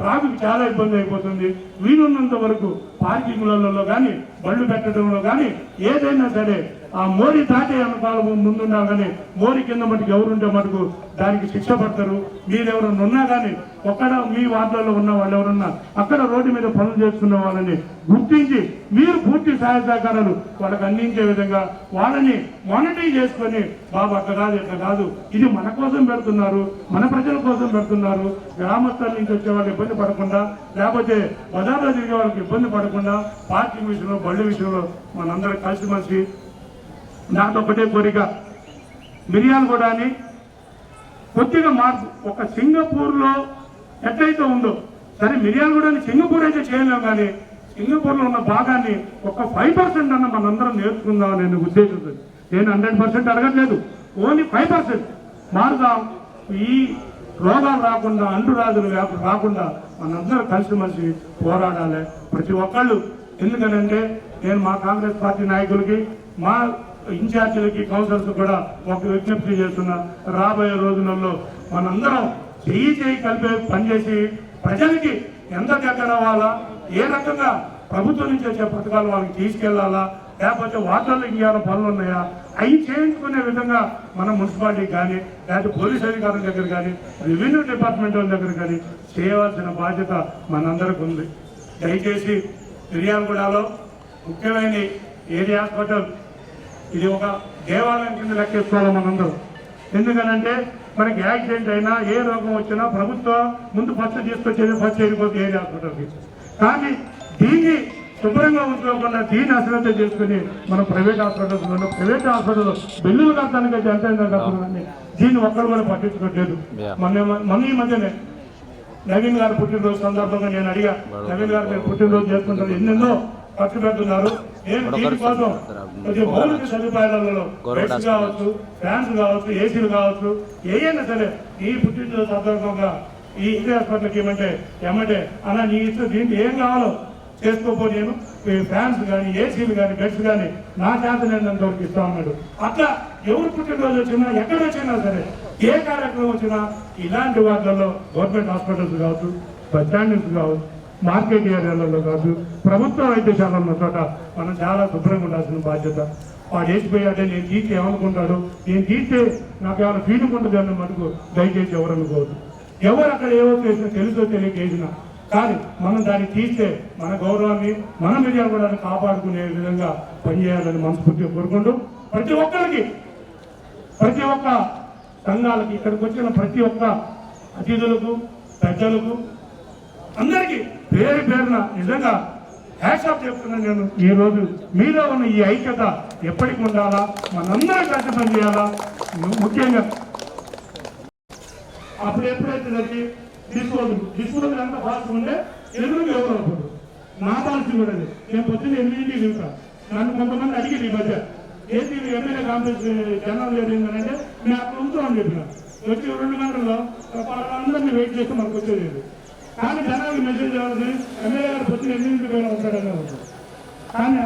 Traffic చాలా ఇబ్బంది అయిపోతుంది. వీలున్నంత వరకు పార్కింగ్లలో కానీ బళ్ళు పెట్టడంలో కానీ ఏదైనా సరే ఆ మోడీ తాటే అనుకాలం ముందున్నా కానీ మోడీ కింద మటుకు ఎవరుంటే మటుకు దానికి శిక్ష పడతారు. మీరెవరన్నా ఉన్నా కానీ ఒక్కడ మీ వార్డులలో ఉన్న వాళ్ళు ఎవరన్నా అక్కడ రోడ్డు మీద పనులు చేస్తున్న వాళ్ళని గుర్తించి మీరు పూర్తి సహాయ సహకారాలు వాళ్ళకి అందించే విధంగా వాళ్ళని మానిటరింగ్ చేసుకొని బాబు అట్లా కాదు ఇట్లా కాదు ఇది మన కోసం పెడుతున్నారు మన ప్రజల కోసం పెడుతున్నారు గ్రామస్థల నుంచి వచ్చే వాళ్ళకి ఇబ్బంది పడకుండా లేకపోతే బజార్లో తిరిగే వాళ్ళకి ఇబ్బంది పడకుండా పార్కింగ్ విషయంలో బళ్ళు విషయంలో మనందరం కలిసిమెలిసి నాకు ఒకటే కోరిక. మిరియాలు కూడా అని కొద్దిగా మార్పు. ఒక సింగపూర్లో ఎట్లయితే ఉందో సరే మిరియాలు కూడా సింగపూర్ అయితే చేయలేం కానీ సింగపూర్లో ఉన్న భాగాన్ని ఒక ఫైవ్ పర్సెంట్ అన్న మనందరం నేర్చుకుందాం నేను ఉద్దేశంతో నేను హండ్రెడ్ పర్సెంట్ అడగట్లేదు. Only five percent. మారుదాం. ఈ రోగాలు రాకుండా అంటురాజులు వ్యాధులు రాకుండా మనందరం కలిసిమెలిసి పోరాడాలి. ప్రతి ఒక్కళ్ళు. ఎందుకనంటే నేను మా కాంగ్రెస్ పార్టీ నాయకులకి మా ఇన్ఛార్జీలకి కౌన్సిలర్స్ కూడా ఒక విజ్ఞప్తి చేస్తున్నా. రాబోయే రోజులలో మనందరం చేయి చేయి కలిపే పనిచేసి ప్రజలకి ఎంత దగ్గర అవ్వాలా ఏ రకంగా ప్రభుత్వం నుంచి వచ్చే పథకాలు వాళ్ళకి తీసుకెళ్ళాలా లేకపోతే వాటర్లు ఇంకేమైనా పనులు ఉన్నాయా? అవి చేయించుకునే విధంగా మన మున్సిపాలిటీ కానీ లేకపోతే పోలీస్ అధికారుల దగ్గర కానీ రెవెన్యూ డిపార్ట్మెంట్ వాళ్ళ దగ్గర కానీ చేయవలసిన బాధ్యత మనందరికి ఉంది. దయచేసి మిర్యాలగూడలో ముఖ్యమైన ఏరియా హాస్పిటల్ ఇది ఒక దేవాలయం కింద లెక్కేసుకోవాలి మనందరూ. ఎందుకనంటే మనకి యాక్సిడెంట్ అయినా ఏ రోగం వచ్చినా ప్రభుత్వం ముందు ఫస్ట్ తీసుకొచ్చేది ఫస్ట్ వెళ్ళిపోతుంది ఏరియా హాస్పిటల్కి. కానీ దీన్ని శుభ్రంగా ఉంచుకోకుండా దీన్ని అశ్రద్ధ చేసుకుని మనం ప్రైవేట్ హాస్పిటల్స్ ప్రైవేట్ హాస్పిటల్ బిల్లులు కట్టడానికి అయితే ఎంత అయిందో కడుతున్నారని దీన్ని ఒక్కరు కూడా పట్టించుకోవట్లేదు మొన్న మొన్న ఈ మధ్యనే నవీన్ గారు పుట్టినరోజు సందర్భంగా నేను అడిగా నవీన్ గారు మీరు పుట్టినరోజు చేసుకుంటారు ఎన్నెన్నో ఖర్చు పెడుతున్నారు. దీనికోసం మౌలిక సదుపాయాలలో బెడ్స్ కావచ్చు ఫ్యాన్స్ కావచ్చు ఏసీలు కావచ్చు ఏదైనా సరే ఈ పుట్టినరోజు సందర్భంగా ఈ ఇండియా హాస్పిటల్కి ఏమంటే ఏమంటే అలా నీ ఇష్టం దీనికి ఏం కావాలో చేసుకోపో నేను ఫ్యాన్స్ కానీ ఏసీలు కానీ బెడ్స్ కానీ నా చేత నేను వరకు ఇస్తా ఉన్నాడు. అట్లా ఎవరు పుట్టినరోజు వచ్చినా ఎక్కడ వచ్చినా సరే ఏ కార్యక్రమం వచ్చినా ఇలాంటి వాటిలలో గవర్నమెంట్ హాస్పిటల్స్ కావచ్చు బస్ స్టాండ్స్ కావచ్చు మార్కెట్ ఏరియాలలో కావచ్చు ప్రభుత్వ వైద్యశాల ఉన్న చోట మనం చాలా శుభ్రంగా ఉండాల్సిన బాధ్యత. వాడు వేసిపోయాడే నేను తీస్తే ఏమనుకుంటాడు? నేను తీస్తే నాకు ఏమైనా ఫీలింగ్ ఉంటుంది అన్న మటుకు దయచేసి ఎవరు అనుకోవద్దు. ఎవరు అక్కడ ఏవో చేసినా తెలుసో తెలియక వేసినా కానీ మనం దాన్ని తీస్తే మన గౌరవాన్ని మన కూడా కాపాడుకునే విధంగా పనిచేయాలని మనస్ఫూర్తిగా కోరుకుంటూ ప్రతి ఒక్కరికి ప్రతి ఒక్క సంఘాలకి ఇక్కడికి వచ్చిన ప్రతి ఒక్క అతిథులకు పెద్దలకు అందరికీ పేరు పేరున నిజంగా హ్యాషాప్ చెప్తున్నాను నేను. ఈ రోజు మీలో ఉన్న ఈ ఐక్యత ఎప్పటికి ఉండాలా? మనందరం కలిసి పనిచేయాలా? ముఖ్యంగా అప్పుడు ఎప్పుడైతే తీసుకోవద్దు తీసుకోవద్దు డిస్పోజల్ ఎంత ఫాస్ట్ ఉంటే ఎదురుకు ఇవ్వకూడదు నా పాలసీ కూడా అది. నేను పొద్దున్న ఎనిమిదింటికి దిగుతా నన్ను కొంతమంది అడిగింది ఈ మధ్య. ఏసీ ఎమ్మెల్యే కాంగ్రెస్ జనరల్ ఏంటంటే మీ అక్కడ ఉంచామని చెప్పిన. వచ్చి రెండు గంటల్లో వాళ్ళందరినీ వెయిట్ చేస్తే మనకు వచ్చేది కానీ జనానికి మెసేజ్ రావాలి ఎమ్మెల్యే గారు పొద్దున్న ఎనిమిదింటికి పైన ఉంటాడని ఉంటుంది కానీ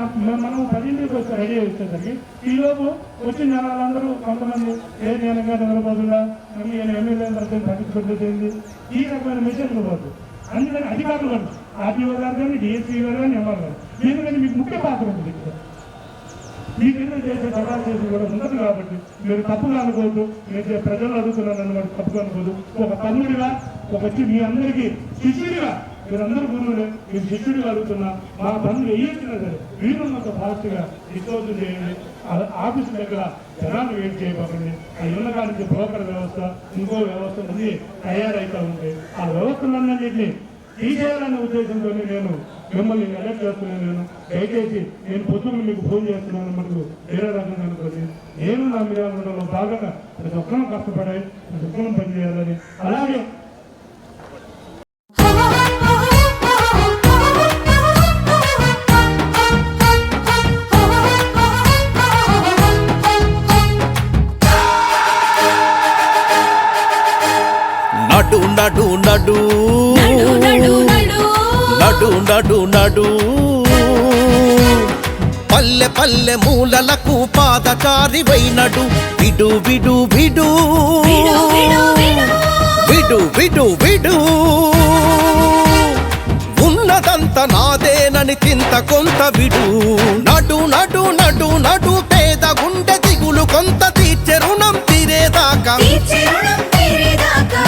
మనం పదింటికి వచ్చి రెడీ వచ్చేసరికి ఈలోపు వచ్చిన జనాలందరూ కొంతమంది ఏ నేనగా నిలబోతుందా మళ్ళీ ఈయన ఎమ్మెల్యే పట్టించుకుంటుంది ఈ రకమైన మెసేజ్లు పోదు అందుకని అధికారులు కాదు ఆర్టీఓ గారు కానీ డిఎస్పీ గారు కానీ ఎవరు కాదు ఎందుకంటే మీకు ముఖ్య పాత్ర ఉంది ఇక్కడ. మీ కింద చేసే సవాల్ చేసి కూడా ఉండదు కాబట్టి మీరు తప్పుగా అనుకోవద్దు. మీరు ప్రజలు అడుగుతున్నాను అనమాట తప్పుగా అనుకోవద్దు. ఒక తమ్ముడిగా వచ్చి మీ అందరికీ శిష్యుడిగా మీరందరూ గురువులు మీరు శిష్యుడిగా అడుగుతున్నా మా పనులు వేయించినా సరే వీలున్నంత ఫాస్ట్గా డిస్పోజల్ చేయండి. ఆఫీసు దగ్గర జనాలు వెయిట్ చేయబోకండి ఆ ఉన్న బ్రోకర్ వ్యవస్థ ఇంకో వ్యవస్థ ఉంది తయారైతా ఉంది. ఆ వ్యవస్థలన్నింటినీ తీసేయాలనే ఉద్దేశంతో నేను మిమ్మల్ని అలర్ట్ చేస్తున్నాను. నేను దయచేసి నేను పొద్దున్న మీకు ఫోన్ చేస్తున్నాను. మనకు వేరే రకంగా అనుకోండి నేను నా మీద భాగంగా ప్రతి ఒక్కరూ కష్టపడాలి ప్రతి ఒక్కరూ పనిచేయాలని. అలాగే పల్లె మూలలకు పాదచారి వైనడు విడు విడు. విడు విడు విడు. విడు ఉన్నదంత నాదేనని చింత కొంత విడు. నడు నడు నడు నడు పేద గుండె దిగులు కొంత తీర్చె రుణం తీరేదాకా.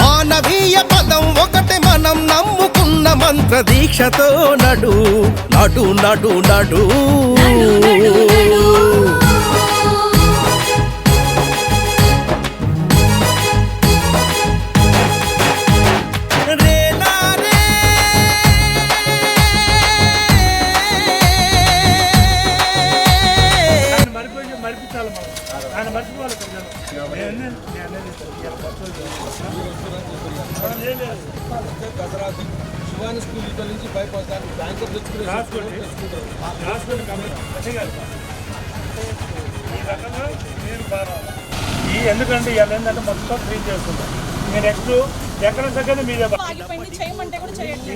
మానవీయ పదం ఒకటి మనం నమ్ముకున్న మంత్ర దీక్షతో నడు నడు నడు. నడు దసరా శివాని స్కూల్ ఇక్కడ నుంచి బైపాస్ దానికి బ్యాంకర్ ఈ ఎందుకంటే ఇలా ఏంటంటే మొత్తం ఫ్రీ చేస్తున్నాం మీరు నెక్స్ట్ ఎక్కడ తగ్గదు మీదే చేయమంటే కూడా చేయండి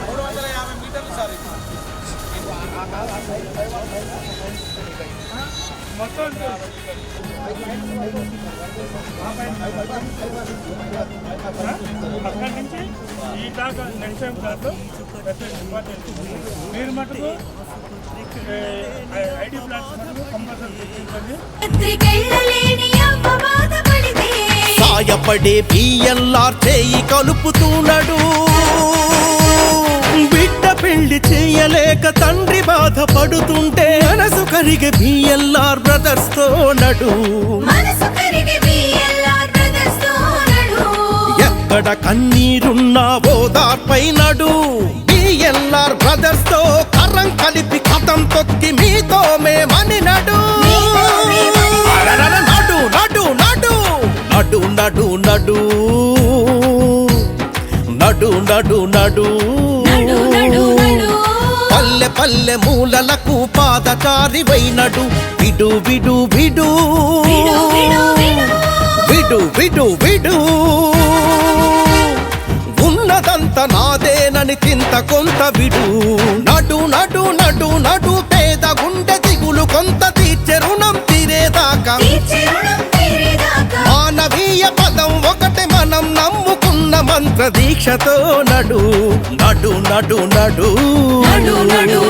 మూడు వందల యాభై మీటర్లు సార్ మొత్తం అక్కడి నుంచి ఈ దాకా నెక్స్ట్ టైం ఇంపార్టెంట్ మీరు మటుకు ఐడి ప్లాట్స్ మటుకు కంపల్సరీ సాయపడే బియ్యల్లార్ చేయి కలుపుతున్నాడు. బిడ్డ పెళ్ళి చేయలేక తండ్రి బాధపడుతుంటే మనసు కరిగే బియ్యల్లార్ బ్రదర్స్తో నడు. మనసు కరిగి ఎక్కడ కన్నీరున్నా ఓదార్పై నడు. బిఎల్ఆర్ బ్రదర్స్తో కర్రం కలిపి కథం తొక్కి మీతో మేమని నడు మీతో మేమని నడు. అరరర నడు నడు నడు నడు నడు నడు. నడు నడు నడు. నడు నడు నడు. పల్లె పల్లె మూలలకు పాదచారి వైనడు విడు విడు విడు. విడు విడు విడు. ఉన్నదంత నాదేనని చింత కొంత విడు. నడు నడు నడు నడు పేద గుండె దిగులు కొంత తీర్చె రుణం తీరేదాకా. మానవీయ పదం ఒకటి మనం నమ్ముకున్న మంత్ర దీక్షతో నడు నడు. నడు నడు నడు. నడు నడు